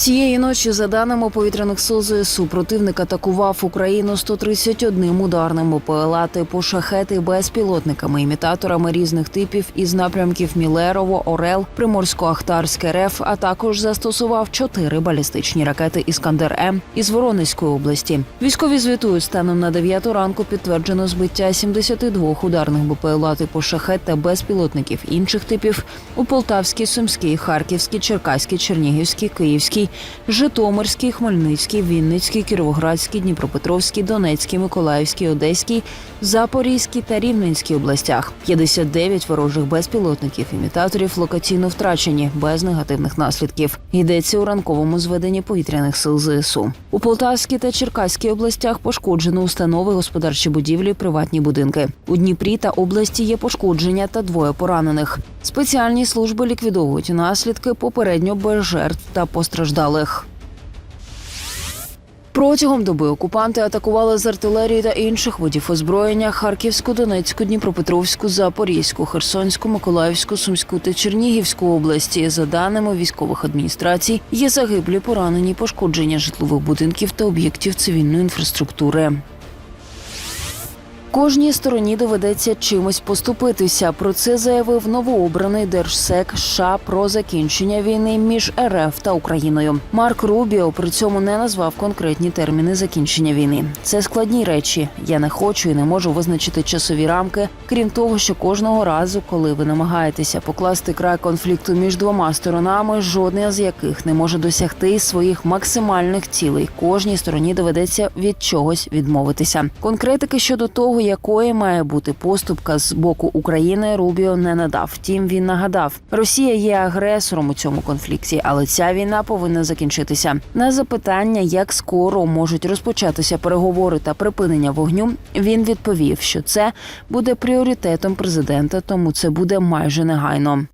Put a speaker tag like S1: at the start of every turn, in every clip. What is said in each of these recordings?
S1: Цієї ночі, за даними повітряних сил ЗСУ, противник атакував Україну 131 ударним БПЛА типу шахети безпілотниками, імітаторами різних типів із напрямків Мілерово, Орел, Приморсько-Ахтарське РФ, а також застосував чотири балістичні ракети Іскандер М із Воронезької області. Військові звітують станом на 9 ранку підтверджено збиття 72 ударних БПЛА типу шахет та безпілотників інших типів у Полтавській, Сумській, Харківській, Черкаській, Чернігівській, Київській, Житомирській, Хмельницькій, Вінницькій, Кіровоградській, Дніпропетровській, Донецькій, Миколаївській, Одеській, Запорізькій та Рівненській областях. 59 ворожих безпілотників імітаторів локаційно втрачені без негативних наслідків. Йдеться у ранковому зведенні повітряних сил ЗСУ. У Полтавській та Черкаській областях пошкоджено установи, господарчі будівлі, приватні будинки. У Дніпрі та області є пошкодження та двоє поранених. Спеціальні служби ліквідовують наслідки попередньо без жертв та постраждалих. Протягом доби окупанти атакували з артилерії та інших видів озброєння Харківську, Донецьку, Дніпропетровську, Запорізьку, Херсонську, Миколаївську, Сумську та Чернігівську області. За даними військових адміністрацій, є загиблі, поранені, пошкодження житлових будинків та об'єктів цивільної інфраструктури. Кожній стороні доведеться чимось поступитися. Про це заявив новообраний держсек США про закінчення війни між РФ та Україною. Марк Рубіо при цьому не назвав конкретні терміни закінчення війни. Це складні речі. Я не хочу і не можу визначити часові рамки. Крім того, що кожного разу, коли ви намагаєтеся покласти край конфлікту між двома сторонами, жодна з яких не може досягти своїх максимальних цілей. Кожній стороні доведеться від чогось відмовитися. Конкретики щодо того, якої має бути поступка з боку України, Рубіо не надав. Втім, він нагадав, Росія є агресором у цьому конфлікті, але ця війна повинна закінчитися. На запитання, як скоро можуть розпочатися переговори та припинення вогню, він відповів, що це буде пріоритетом президента, тому це буде майже негайно.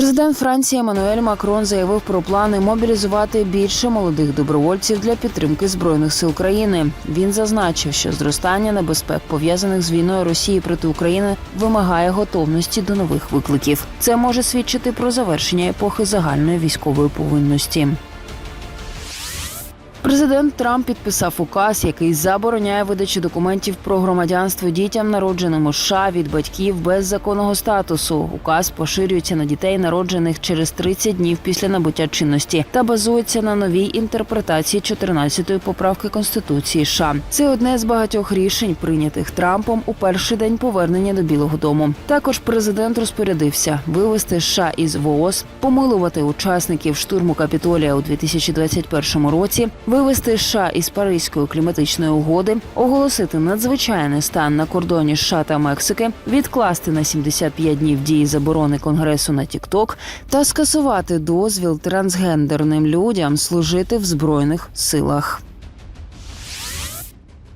S1: Президент Франції Еммануель Макрон заявив про плани мобілізувати більше молодих добровольців для підтримки збройних сил країни. Він зазначив, що зростання небезпек пов'язаних з війною Росії проти України вимагає готовності до нових викликів. Це може свідчити про завершення епохи загальної військової повинності. Президент Трамп підписав указ, який забороняє видачу документів про громадянство дітям, народженим у США від батьків без законного статусу. Указ поширюється на дітей, народжених через 30 днів після набуття чинності, та базується на новій інтерпретації 14-ї поправки Конституції США. Це одне з багатьох рішень, прийнятих Трампом у перший день повернення до Білого Дому. Також президент розпорядився вивести США із ВООЗ, помилувати учасників штурму Капітолія у 2021 році вивести США із Паризької кліматичної угоди, оголосити надзвичайний стан на кордоні США та Мексики, відкласти на 75 днів дії заборони конгресу на Тікток та скасувати дозвіл трансгендерним людям служити в збройних силах.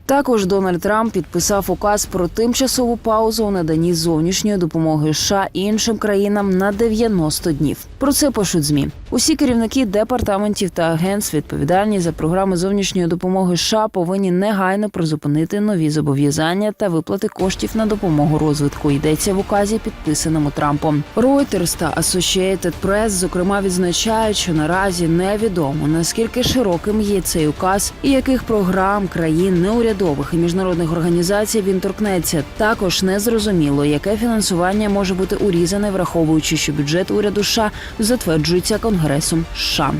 S1: Також Дональд Трамп підписав указ про тимчасову паузу у наданні зовнішньої допомоги США іншим країнам на 90 днів. Про це пишуть змі. Усі керівники департаментів та агентств, відповідальні за програми зовнішньої допомоги США, повинні негайно призупинити нові зобов'язання та виплати коштів на допомогу розвитку. Йдеться в указі, підписаному Трампом. Reuters та Associated Press, зокрема, відзначають, що наразі невідомо наскільки широким є цей указ і яких програм країн неурядових і міжнародних організацій він торкнеться. Також незрозуміло, яке фінансування може бути урізане, враховуючи, що бюджет уряду США затверджується Конгресом США.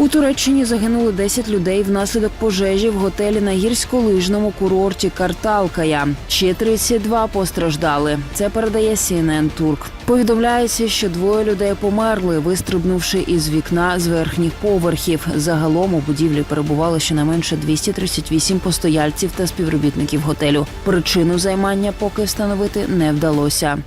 S1: У Туреччині загинули 10 людей внаслідок пожежі в готелі на гірськолижному курорті Карталкая. Ще 32 постраждали. Це передає CNN Турк. Повідомляється, що двоє людей померли, вистрибнувши із вікна з верхніх поверхів. Загалом у будівлі перебувало щонайменше 238 постояльців та співробітників готелю. Причину займання поки встановити не вдалося.